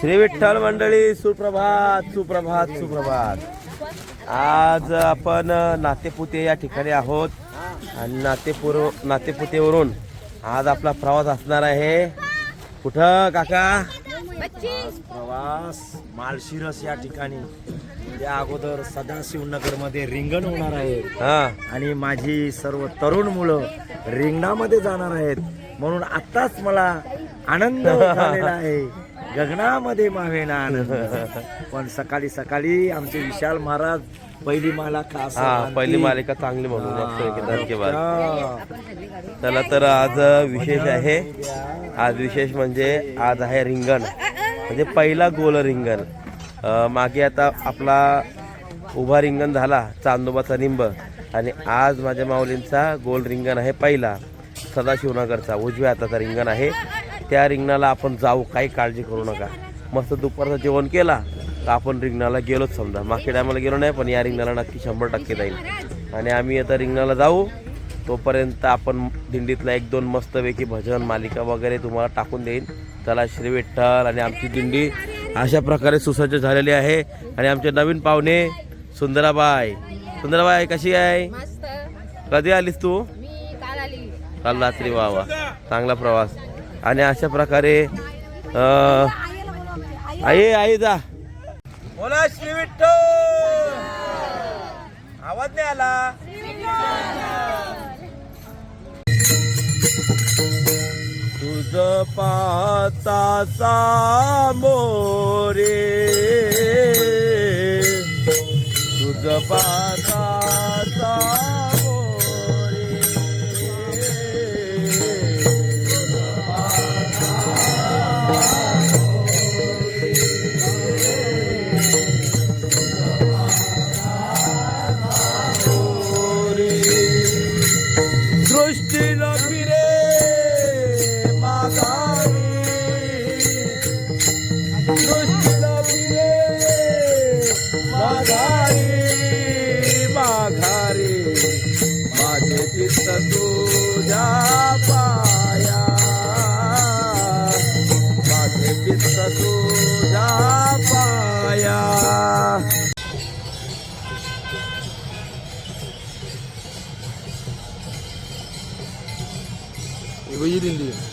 श्री विठ्ठल मंडळी सुप्रभात सुप्रभात सुप्रभात. आज आपण नातेपुते या ठिकाणी आहोत आणि नातेपुर नातेपुतेवरून आज आपला प्रवास असणार आहे. कुठं काका? प्रवास माळशिरस या ठिकाणी. त्या अगोदर सदाशिवनगरमध्ये रिंगण होणार आहे हा. आणि माझी सर्व तरुण मुलं रिंगणामध्ये जाणार आहेत. म्हणून आताच मला आनंद झालेला आहे. गगनामध्ये मावेना आनंद. पण सकाळी सकाळी आमचे विशाल महाराज पहिली माला खास हा पहिली मालिका चांगली म्हणून हा. चला तर आज विशेष आहे. आज विशेष म्हणजे आज आहे रिंगण. म्हणजे पहिला गोल रिंगण. मागे आता आपला उभा रिंगण झाला चांदोबाचा निंब. आणि आज माझ्या माऊलींचा गोल रिंगण आहे पहिला सदाशिवनगरचा. उजव्या हाताचा रिंगण आहे. त्या रिंगणाला आपण जाऊ काही काळजी करू नका. मस्त दुपारचं जेवण केला तर आपण रिंगणाला गेलोच समजा. मागच्या टायमाला गेलो नाही पण या रिंगणाला नक्की शंभर टक्के जाईल. आणि आम्ही आता रिंगणाला जाऊ. तोपर्यंत आपण दिंडीतला एक दोन मस्तपैकी भजन मालिका वगैरे तुम्हाला टाकून देईन. चला श्री विठ्ठल आणि आमची दिंडी अशा प्रकारे सुसज्ज झालेली आहे. आणि आमचे नवीन पाहुणे सुंदराबाई. सुंदराबाई कशी आहे? मस्त. कधी आलीस तू? मी काल आली. काल रात्री वा वा. चांगला प्रवास. आणि अशा प्रकारे आई आई जा. बोला श्री विठ्ठल. आवाज नाही आला. तुझ पाताचा मोरे. तुझ पाताचा 不一定的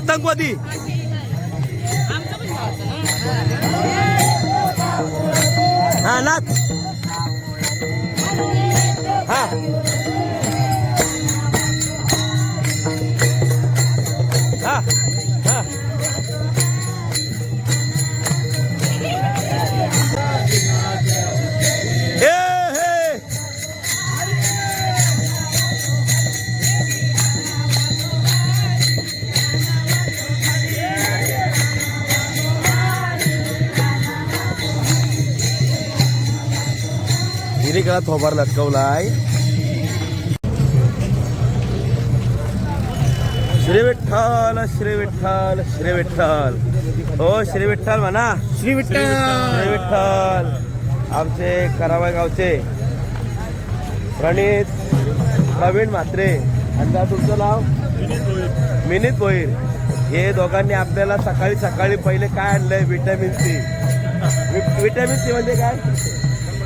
आतंकवादी. हा नाच. थोबार लटकवलाय. श्री विठ्ठल श्री विठ्ठल श्री विठ्ठल. हो श्री विठ्ठल म्हणा. श्री विठ्ठल. श्री विठ्ठल. आमचे करावा गावचे. प्रणित प्रवीण म्हात्रे. आणि का तुमचं नाव? मिनित भोईर हे दोघांनी आपल्याला सकाळी सकाळी पहिले काय आणलंय? विटॅमिन सी विटॅमिन सी म्हणजे काय?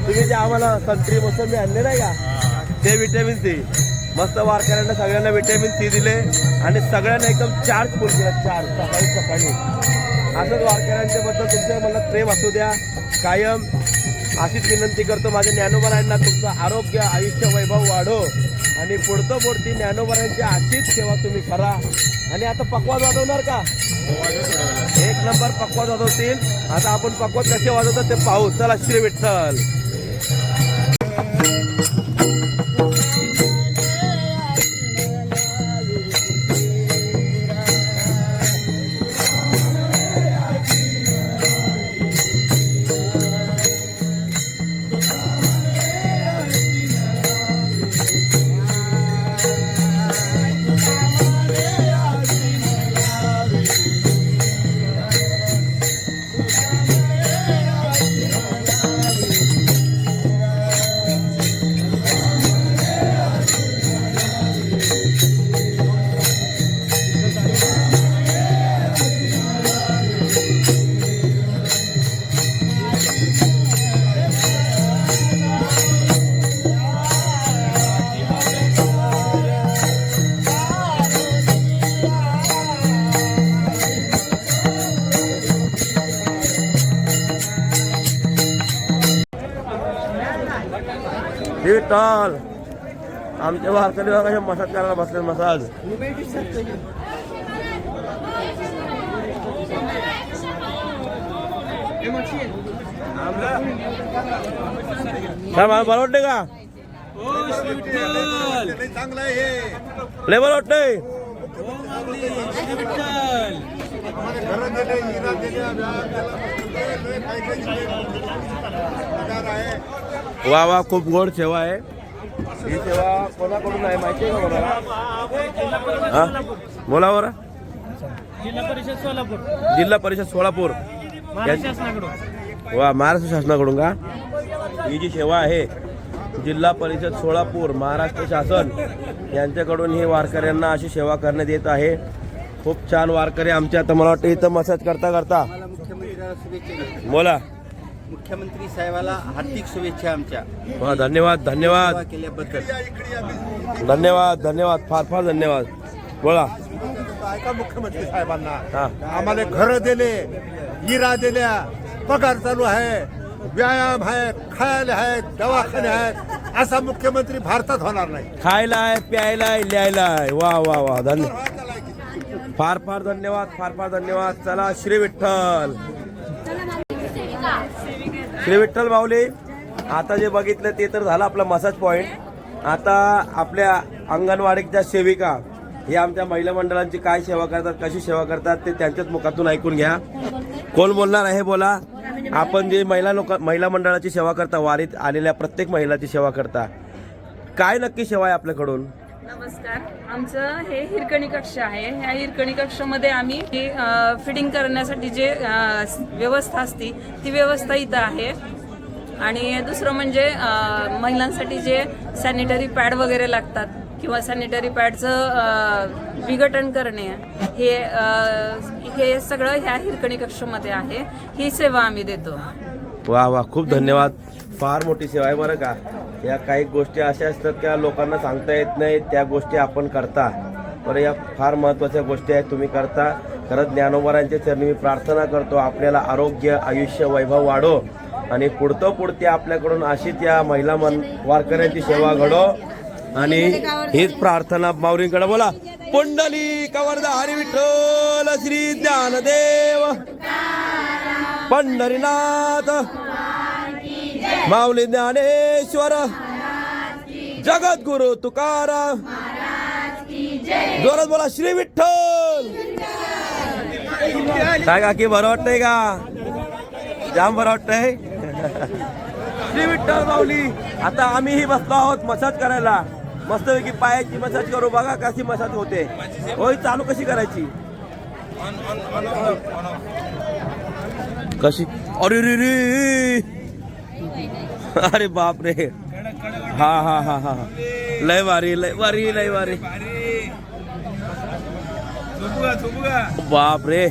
तुम्ही जे आम्हाला संत्री मोसंबी आणले नाही का? ते विटॅमिन सी मस्त वारकऱ्यांना सगळ्यांना विटॅमिन सी दिले आणि सगळ्यांना एकदम चार्ज फुल केला. चार्ज सकाळी सकाळी. असंच वारकऱ्यांच्या बद्दल तुमच्या मला प्रेम असू द्या. कायम अशीच विनंती करतो माझ्या ज्ञानोबरायांना तुमचं आरोग्य आयुष्य वैभव वाढो. आणि पुढतं पुढती ज्ञानोबरांची अशीच सेवा तुम्ही करा. आणि आता पकवाज वाजवणार का? एक नंबर पकवाज वाजवतील. आता आपण पकवाज कसे वाजवतात ते पाहू. चला श्री विठ्ठल. श्री विठ्ठल आमच्या वारकरी बघा मसाज करायला बसले मसाज काय मला बरं वाटतंय का लय बरं वाटतंय वा वा खूप गोड सेवा आहे. ही सेवा कोणाकडून आहे माहिती आहे का कोणाला हा? बोला बरं. जिल्हा परिषद सोलापूर. जिल्हा परिषद सोलापूर. वा महाराष्ट्र शासनाकडून का? ही जी सेवा आहे जिल्हा परिषद सोलापूर महाराष्ट्र शासन यांच्याकडून ही वारकऱ्यांना अशी सेवा करण्यात येत आहे. खूप छान वारकरी आमच्या आता मला वाटतं इथं मसाज करता करता बोला. मुख्यमंत्री साहेबाला हार्दिक शुभेच्छा आमच्या. धन्यवाद धन्यवाद. केल्याबद्दल. धन्यवाद धन्यवाद फार फार धन्यवाद. बोला. ऐका मुख्यमंत्री साहेबांना. हा. आम्हाला घर दिले हिरा दिल्या पगार चालू आहे व्यायाम आहे खायला आहे दवाखाने आहेत असा मुख्यमंत्री भारतात होणार नाही. खायला आहे प्यायला आहे लिहायला आहे. वा वा वा धन्य फार फार धन्यवाद फार फार धन्यवाद. चला श्री विठ्ठल. श्री विठ्ठल माऊली आता जे बघितलं ते तर झालं आपला मसाज पॉईंट आता आपल्या अंगणवाडीच्या सेविका हे आमच्या महिला मंडळांची काय सेवा करतात कशी सेवा करतात ते त्यांच्याच मुखातून ऐकून घ्या. कोण बोलणार आहे बोला. आपण जे महिला लोक महिला मंडळाची सेवा करता वारीत आलेल्या प्रत्येक महिलाची सेवा करता. काय नक्की सेवा आहे आपल्याकडून? नमस्कार. आमचं हे हिरकणी कक्ष आहे. ह्या हिरकणी कक्षामध्ये आम्ही फिटिंग करण्यासाठी जे व्यवस्था असती ती व्यवस्था इथं आहे. आणि दुसरं म्हणजे महिलांसाठी जे सॅनिटरी पॅड वगैरे लागतात किंवा सॅनिटरी पॅडचं विघटन करणे हे हे सगळं ह्या हिरकणी कक्षामध्ये आहे. ही सेवा आम्ही देतो. वा वा खूप धन्यवाद. फार मोठी सेवा आहे बरं का. या काही गोष्टी अशा असतात त्या लोकांना सांगता येत नाही त्या गोष्टी आपण करता. बरं या फार महत्त्वाच्या गोष्टी आहेत तुम्ही करता. खरंच ज्ञानोबरांच्या चरणी मी प्रार्थना करतो आपल्याला आरोग्य आयुष्य वैभव वाढो. आणि पुढतं पुढते आपल्याकडून अशीच या महिला मन वारकऱ्यांची सेवा घडो. आणि हीच प्रार्थना माऊरींकडे बोला. पुंडली कवर्धा हरी विठ्ठल श्री ज्ञानदेव. पंढरीनाथ. माऊली ज्ञानेश्वर जगद्गुरु तुकाराम जोरात बोला श्री विठ्ठल. काय काकी बरं वाटतंय का? जाम बरं वाटतंय. श्री विठ्ठल माऊली आता आम्हीही बसलो आहोत मसाज करायला. मस्तपैकी पायाची मसाज करू बघा कशी मसाज होते. होय चालू कशी करायची? कशी? अरे रे रे. अरे बाप रे हा हा हा हा. लय वारी लय वारी लय वारी बाप रे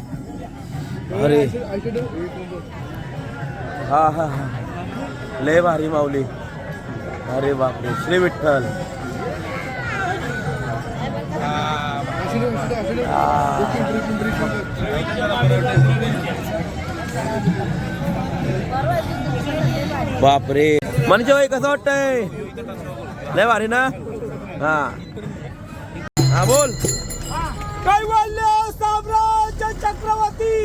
अरे. हा हा हा. लय भारी माऊली. अरे बाप रे श्री विठ्ठल. बाप रे म्हणजे भाई कसं वाटतंय? लय भारी ना? हा. हा बोल. कैवल्य साम्राज्य चक्रवर्ती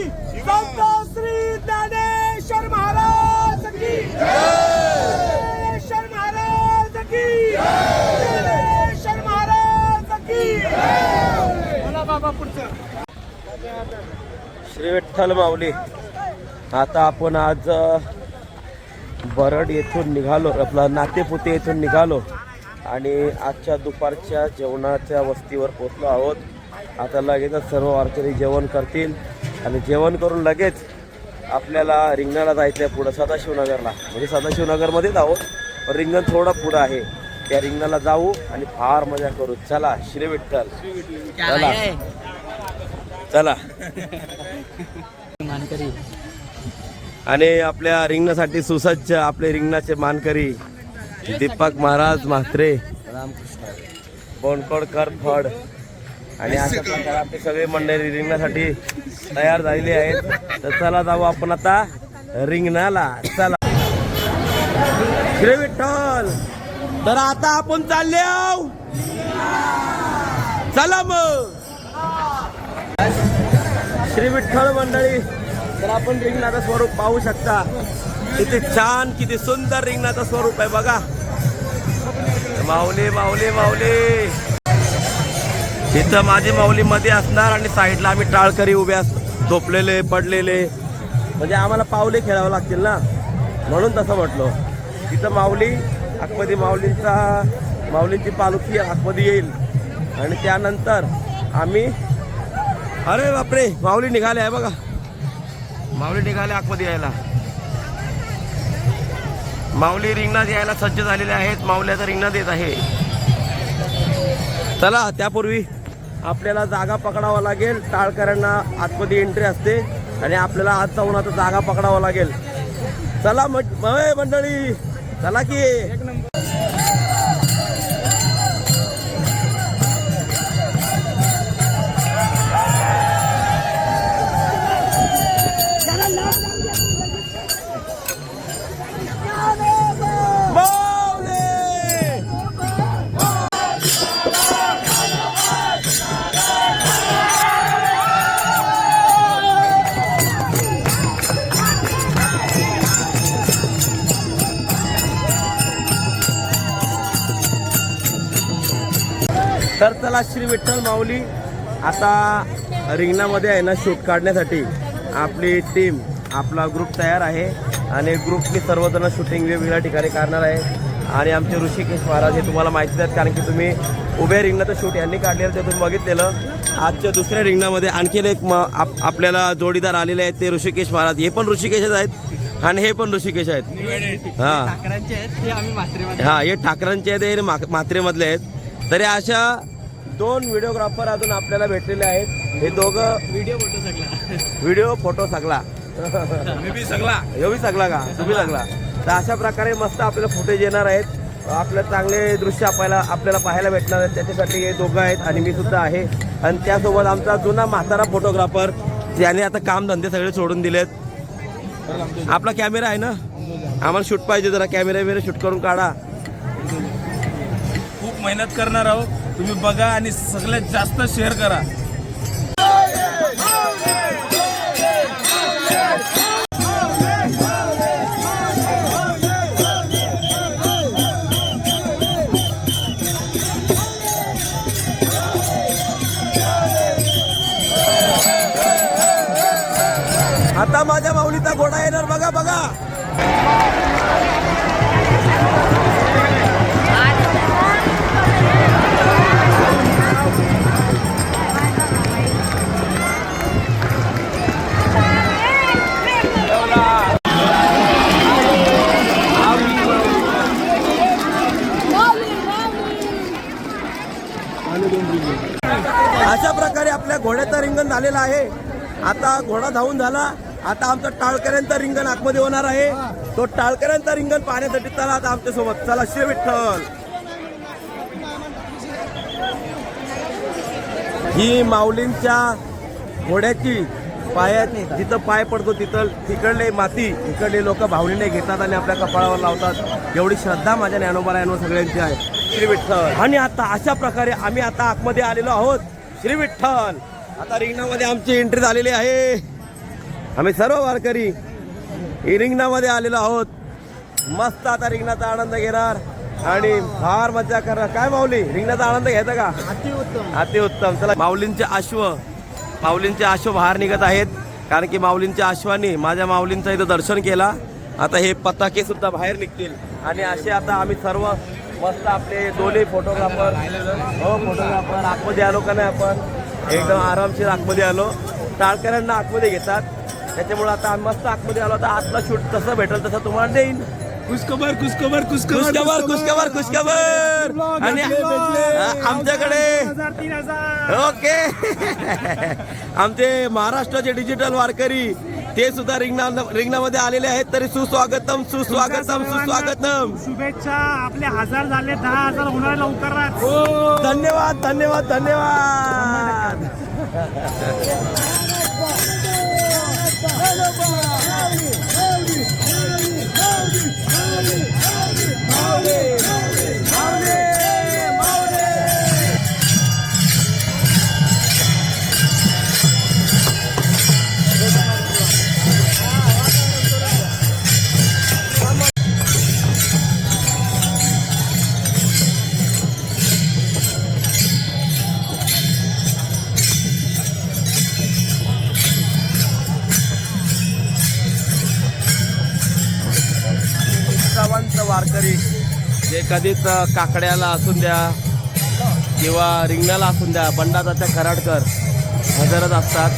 संत श्री ज्ञानेश्वर महाराज की ज्ञानेश्वर महाराज की ज्ञानेश्वर महाराज की श्री विठ्ठल माऊली. आता आपण आज बरड येथून निघालो आपला नातेपुते येथून निघालो आणि आजच्या दुपारच्या जेवणाच्या वस्तीवर पोचलो आहोत. आता लगेचच सर्व वारकरी जेवण करतील आणि जेवण करून लगेच आपल्याला रिंगणाला जायचं आहे पुढं सदाशिवनगरला. म्हणजे सदाशिवनगरमध्येच आहोत पण रिंगण थोडं पुढं आहे. त्या रिंगणाला जाऊ आणि फार मजा करू. चला श्री विठ्ठल. चला. चला. आणि आपल्या रिंगणासाठी सुसज्ज आपले रिंगणाचे मानकरी दीपक महाराज म्हात्रे बोंडकोडकर फड आणि अशा प्रकारे आपली सगळी मंडळी रिंगणासाठी तयार झालेली आहेत. तर चला जाऊ आपण आता रिंगणाला. चला. श्री विठ्ठल तर आता आपण चालले आहो चला मग. श्री विठ्ठल मंडळी. तर आपण रिंगणाचं स्वरूप पाहू शकता. किती छान किती सुंदर रिंगणाचं स्वरूप आहे बघा. माऊली माऊली माऊली. इथं माझी माऊली मध्ये असणार आणि साईडला आम्ही टाळकरी उभ्या झोपलेले पडलेले. म्हणजे आम्हाला पावले खेळावं लागतील ना? म्हणून तसं म्हटलो. तिथं माऊली आतमध्ये माऊलींचा माऊलींची पालखी आतमध्ये येईल. आणि त्यानंतर आम्ही अरे बापरे माऊली निघाले आहे बघा. माऊली निघाले आतमध्ये यायला. माऊली रिंगणात यायला सज्ज झालेले आहेत. माऊल्याचा रिंगणात येत आहे. चला त्यापूर्वी आपल्याला जागा पकडावा लागेल. टाळकऱ्यांना आतमध्ये एंट्री असते आणि आपल्याला आत जाऊन आता जागा पकडावा लागेल. चला मंडळी. चला की. तर चला श्री विठ्ठल माऊली आता रिंगणामध्ये आहे ना शूट काढण्यासाठी. आपली टीम आपला ग्रुप तयार आहे. आणि ग्रुपनी सर्वजण शूटिंग वेगवेगळ्या ठिकाणी करणार आहे. आणि आमचे ऋषिकेश महाराज हे तुम्हाला माहिती आहेत कारण की तुम्ही उभ्या रिंगणाचं शूट यांनी काढलेलं ते तुम्ही बघितलेलं. आजच्या दुसऱ्या रिंगणामध्ये आणखीन एक म आप- आपल्याला जोडीदार आलेले आहेत ते ऋषिकेश महाराज. हे पण ऋषिकेशच आहेत आणि हे पण ऋषिकेश आहेत. हां हा हे ठाकरांचे आहेत हे मा- म्हात्रेमधले आहेत. तरी अशा दोन व्हिडिओग्राफर अजून आपल्याला भेटलेले आहेत. हे दोघं व्हिडिओ फोटो सगळा. व्हिडिओ फोटो सगळा. सगळा. एवढी सगळा का? तुम्ही सगळा. तर अशा प्रकारे मस्त आपल्याला फुटेज येणार आहेत. आपलं चांगले दृश्य आपल्याला आपल्याला पाहायला भेटणार आहेत. त्याच्यासाठी हे दोघं आहेत आणि मी सुद्धा आहे. आणि त्यासोबत आमचा जुना म्हातारा फोटोग्राफर ज्याने आता कामधंदे सगळे सोडून दिलेत. आपला कॅमेरा आहे ना? आम्हाला शूट पाहिजे जरा. कॅमेरा बिमेरा शूट करून काढा. मेहनत करणार आहोत. तुम्ही बघा आणि सगळ्यात जास्त शेअर करा. घोड्याचं रिंगण झालेला आहे. आता घोडा धावून झाला. आता आमचा टाळकऱ्यांचा रिंगण आतमध्ये होणार आहे. तो टाळकऱ्यांचा रिंगण पाहण्यासाठी चला आता आमच्यासोबत. चला शिव विठ्ठल. ही माऊलींच्या घोड्याची पायात जिथं पाय पडतो तिथं तिकडले माती इकडले लोक भावलीने घेतात आणि आपल्या कपाळावर लावतात. एवढी श्रद्धा माझ्या ज्ञानोबारायांवर सगळ्यांची आहे. श्री विठ्ठल. आणि आता अशा प्रकारे आम्ही आता आतमध्ये आलेलो आहोत. श्री विठ्ठल. आता रिंगणामध्ये आमची एंट्री झालेली आहे. आम्ही सर्व वारकरी रिंगणामध्ये आलेलो आहोत. मस्त आता रिंगणाचा आनंद घेणार आणि फार मजा करणार. काय माऊली रिंगणाचा आनंद घ्यायचा का? अतिउत्तम. चला माऊलींचे अश्व माऊलींचे अश्व बाहेर निघत आहेत. कारण की माऊलींच्या अश्वानी माझ्या माऊलींचं इथं दर्शन केला. आता हे पताके सुद्धा बाहेर निघतील. आणि असे आता आम्ही सर्व मस्त आपले दोन्ही फोटोग्राफर हो फोटोग्राफर आतमध्ये आलो का नाही आपण एकदम आरामशीर आतमध्ये आलो. टाळकऱ्यांना आतमध्ये घेतात. त्याच्यामुळे आता आम्ही मस्त आतमध्ये आलो. आता आतला शूट तसं भेटेल तसं तुम्हाला देईन. खुशखबर खुशखबर खुशखबर खुशखबर खुशखबर. आणि आमच्याकडे ओके. आमचे महाराष्ट्राचे डिजिटल वारकरी ते सुद्धा रिंगणा रिंगणामध्ये आलेले आहेत. तरी सुस्वागतम सुस्वागतम सुस्वागतम. शुभेच्छा. आपले हजार झाले दहा हजार होणार लवकरच. धन्यवाद धन्यवाद धन्यवाद. उत्सवांचं कधीच काकड्याला असून द्या किंवा रिंगणाला असून द्या बंडाचा खराडकर हजरच असतात.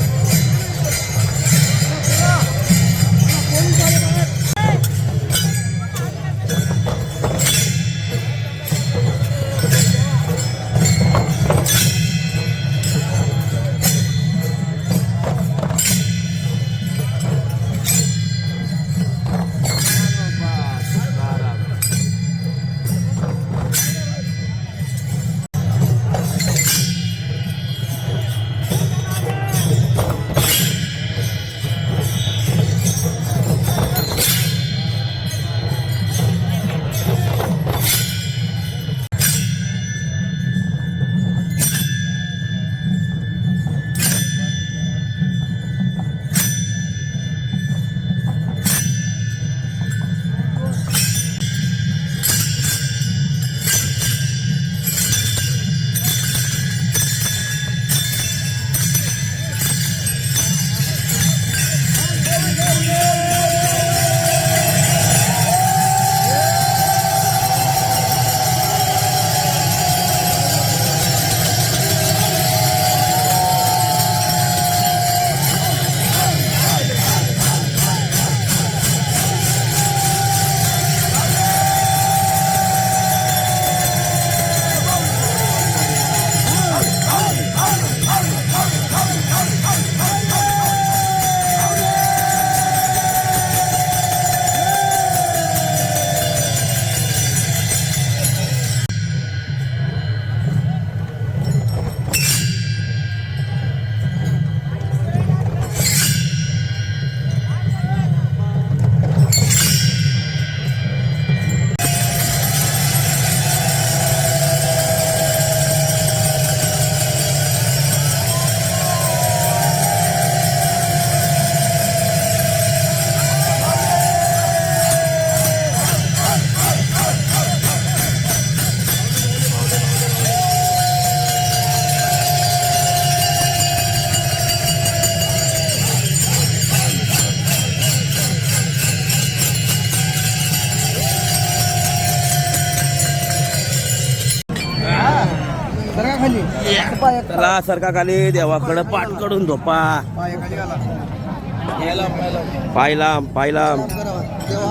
चला सरका खाली देवाकडं पाठकडून झोपा. पाहिला पाहिला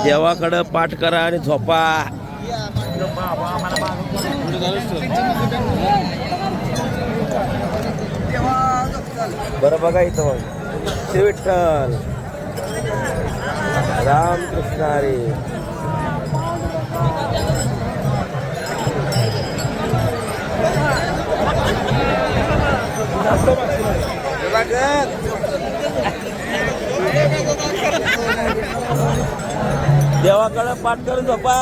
देवाकडं पाठ करा आणि झोपा. बरं बघा इथं मग श्री विठ्ठल. रामकृष्णारी देवाकडं पाठ करून झोपा.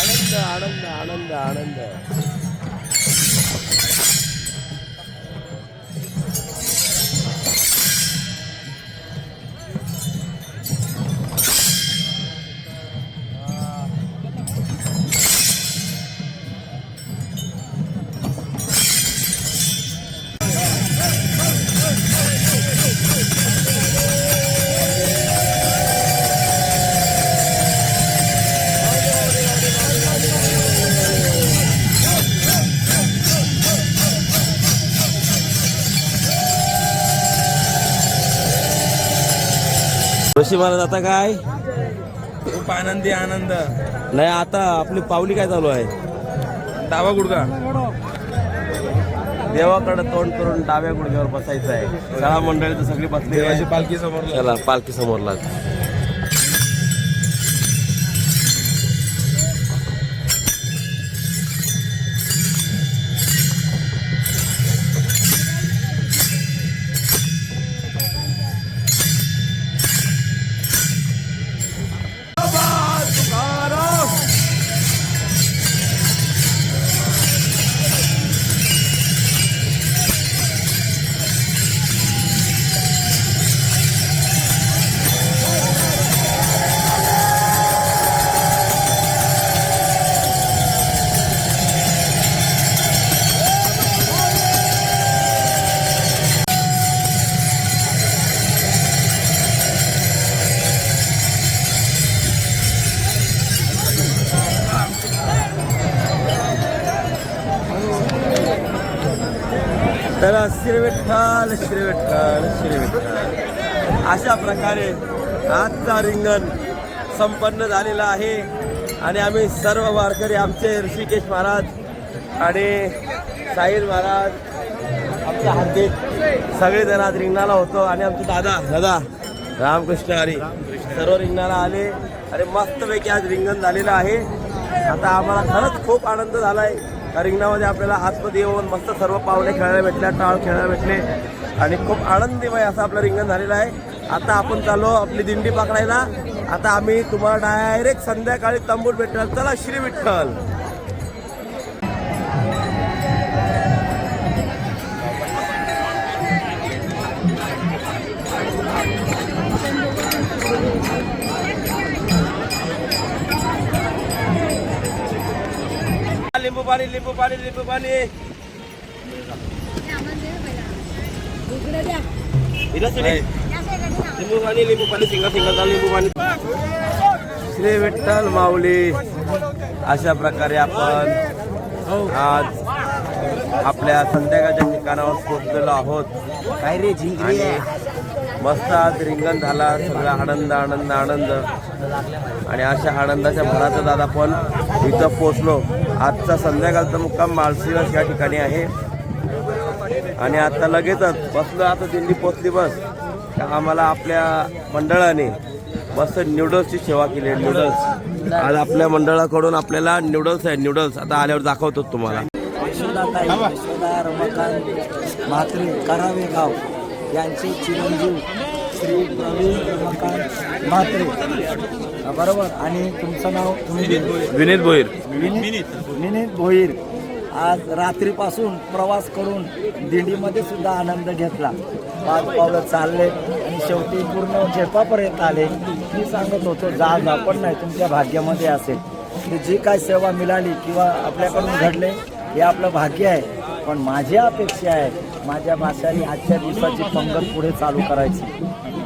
आनंद आनंद आनंद आनंद. महाराज आता काय? खूप आनंदी आनंद. नाही आता आपली पावली काय चालू आहे? डावा गुडगा देवाकडे तोंड करून डाव्या गुडघ्यावर बसायचं आहे. शाळा मंडळी तर सगळी बसली पालखी समोर चला पालखी समोरला. श्री विठ्ठल श्री विठ्ठल श्री विठ्ठल अशा प्रकारे आजचा रिंगण संपन्न झालेला आहे. आणि आम्ही सर्व वारकरी आमचे ऋषिकेश महाराज आणि साहिर महाराज आमच्या हार्दिक सगळेजण आज रिंगणाला होतो. आणि आमचे दादा दादा रामकृष्ण हरी सर्व रिंगणाला आले. आणि मस्तपैकी आज रिंगण झालेलं आहे. आता आम्हाला खरंच खूप आनंद झाला आहे रिंगणामध्ये आपल्याला आतमध्ये येऊन मस्त सर्व पावले खेळायला भेटल्या टाळ खेळायला भेटले. आणि खूप आनंदीमय असं आपलं रिंगण झालेलं आहे. आता आपण चाललो आपली दिंडी पकडायला. आता आम्ही तुम्हाला डायरेक्ट संध्याकाळी तंबूट भेटणार. चला श्री विठ्ठल. पाणी लिंबू पाणी लिंबू पाणी. लिंबू पाणी लिंबू पाणी सिंगल सिंगल लिंबू पाणी. श्री विठ्ठल माऊली. अशा प्रकारे आपण आज आपल्या संध्याकाळच्या ठिकाणावर पोहोचलेलो आहोत. काय रे झिंकरी आणि मस्त आज रिंगण झाला सगळा आनंद आनंद आनंद. आणि अशा आनंदाच्या भरातच आज आपण इथं पोचलो आजचा संध्याकाळचा मुक्काम माळशिरस या ठिकाणी आहे. आणि आता लगेचच बसलो आता दिंडी पोचली बस. आम्हाला आपल्या मंडळाने मस्त न्यूडल्सची सेवा केली आहे न्यूडल्स. आज आपल्या मंडळाकडून आपल्याला न्यूडल्स आहे न्यूडल्स. आता आल्यावर दाखवतो तुम्हाला. यशोदा रमाकांत म्हात्रे करावे गाव यांचे चिरंजीव श्री प्रवीण रमाकांत म्हात्रे. बरोबर. आणि तुमचं नाव तुम्ही विनीत भोईर. विनीत विनीत भोईर. आज रात्रीपासून प्रवास करून दिंडीमध्ये सुद्धा आनंद घेतला. पाच पावलं चालले आणि शेवटी पूर्ण झेपापर्यंत आले. मी सांगत होतो जा जा पण नाही तुमच्या भाग्यामध्ये असेल. की जी काय सेवा मिळाली किंवा आपल्याकडून घडले हे आपलं भाग्य आहे. पण माझी अपेक्षा आहे माझ्या भाषाने आजच्या दिवसाची पंगत पुढे चालू करायची.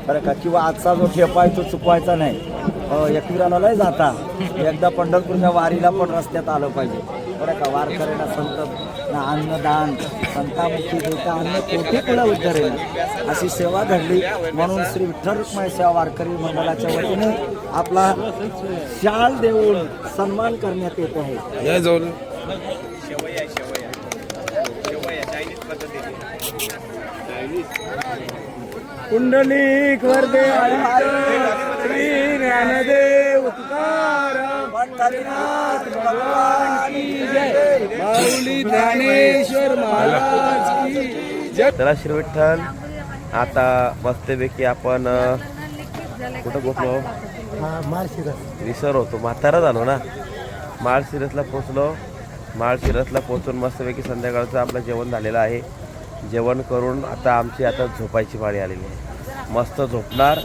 बरं का किंवा आजचा जो ठेपा आहे तो चुकवायचा नाही. अ, एकविराला लय जाता. एकदा पंढरपूरच्या वारीला पण रस्त्यात आलं पाहिजे. बरं का वारकऱ्यांना संत ना अन्नदान संतामुखी देता अन्न कोटी कुला उद्धरेन अशी सेवा घडली म्हणून श्री विठ्ठल रुक्माई सेवा वारकरी मंडळाच्या वतीने आपला शाल देऊन सन्मान करण्यात येत आहे. कुंडलिक वर्दे श्री ज्ञानदेव भगवान की जय माऊली ज्ञानेश्वर महाराज की चला श्री विठ्ठल आता मस्तपैकी आपण कुठं पोचलो विसर होतो. म्हातारा झालो ना. माळ सिरसला पोचलो माळ पोचून मस्तपैकी संध्याकाळचं आपलं जेवण झालेलं आहे. जेवण करून आता आमची आता झोपायची पाळी आलेली आहे. मस्त झोपणार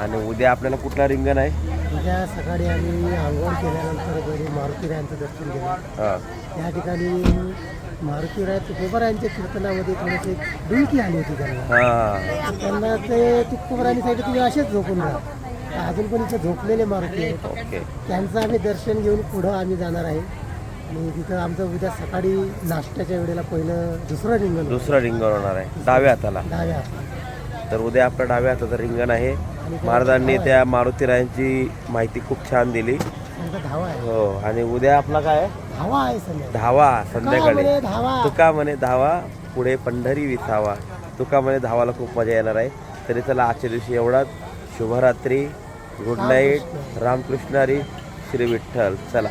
आणि उद्या आपल्याला कुठला रिंगण आहे उद्या सकाळी आम्ही आंघोळ केल्यानंतर घरी मारुतीरायांचं दर्शन हां. त्या ठिकाणी मारुतीराय तुकोबरायांच्या कीर्तनामध्ये थोडीशी डुलकी आली होती त्यांना. हां. तर त्यांना ते तुकोबरायांनी सांगितलं तुम्ही असेच झोपून राहा. तर अजून पण इथे झोपलेले मारुती आहेत. ओके. त्यांचं आम्ही दर्शन घेऊन पुढं आम्ही जाणार आहे. आणि तिथं आमचं उद्या सकाळी नाश्त्याच्या वेळेला पहिलं दुसरं रिंगण दुसरं रिंगण होणार आहे. डाव्या हाताला. डाव्या हाताला. तर उद्या आपल्या डाव्या हाताचं रिंगण आहे. महाराजांनी त्या मारुतीरायांची माहिती खूप छान दिली. त्यांचा धावा आहे. हो आणि उद्या आपला काय? आहे? धावा आहे संध्याकाळी धावा संध्याकाळी. धावा. तुका म्हणे धावा पुढे पंढरी विसावा. तुका म्हणे धावाला खूप मजा येणार आहे. तरी चला आजच्या दिवशी एवढाच. शुभरात्री. Good night Ramkrishnahari Shri Vitthal. चला.